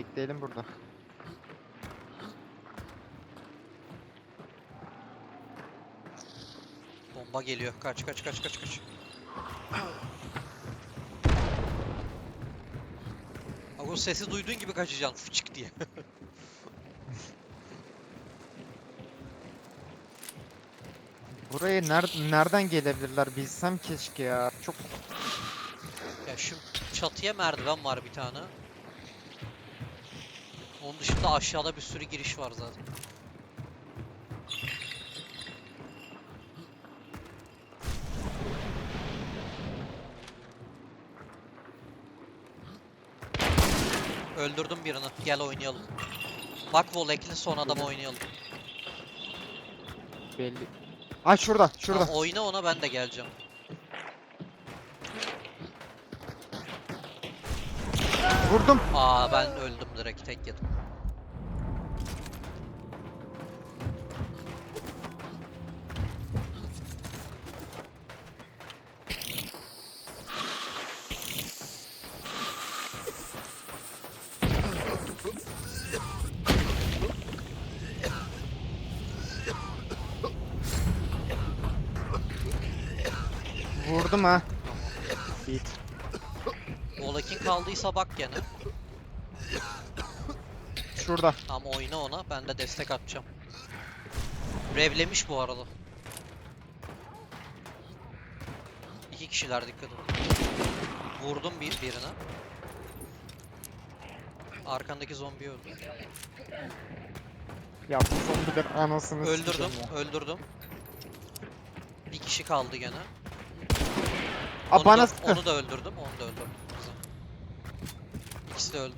Bekleyelim burada. Bomba geliyor. Kaç kaç kaç kaç kaç. Aga o sesi duyduğun gibi kaçacaksın fıçık diye. Buraya ner nereden gelebilirler bilsem keşke ya. Çok ya şu çatıya merdiven var bir tane. Onun dışında aşağıda bir sürü giriş var zaten. Öldürdüm birini. Gel oynayalım. Bak Volek'li son adam oynayalım. belli. Ay şurada, şurada. Tamam, oyna ona ben de geleceğim. Vurdum. Aa ben öldüm tek yedim. Vurdum ha. Bit. Volek'in kaldıysa bak gene. Şurada. Tamam oyna ona ben de destek atacağım. Revlemiş bu arada. İki kişiler dikkat edin. Vurdum bir birine. Arkandaki zombi öldü. Ya bu zombiler anasını Öldürdüm, sikeceğim ya. öldürdüm. Bir kişi kaldı gene. Aa Onu bana da, sıktı. onu da öldürdüm, onu da öldürdüm. İkisi de öldü.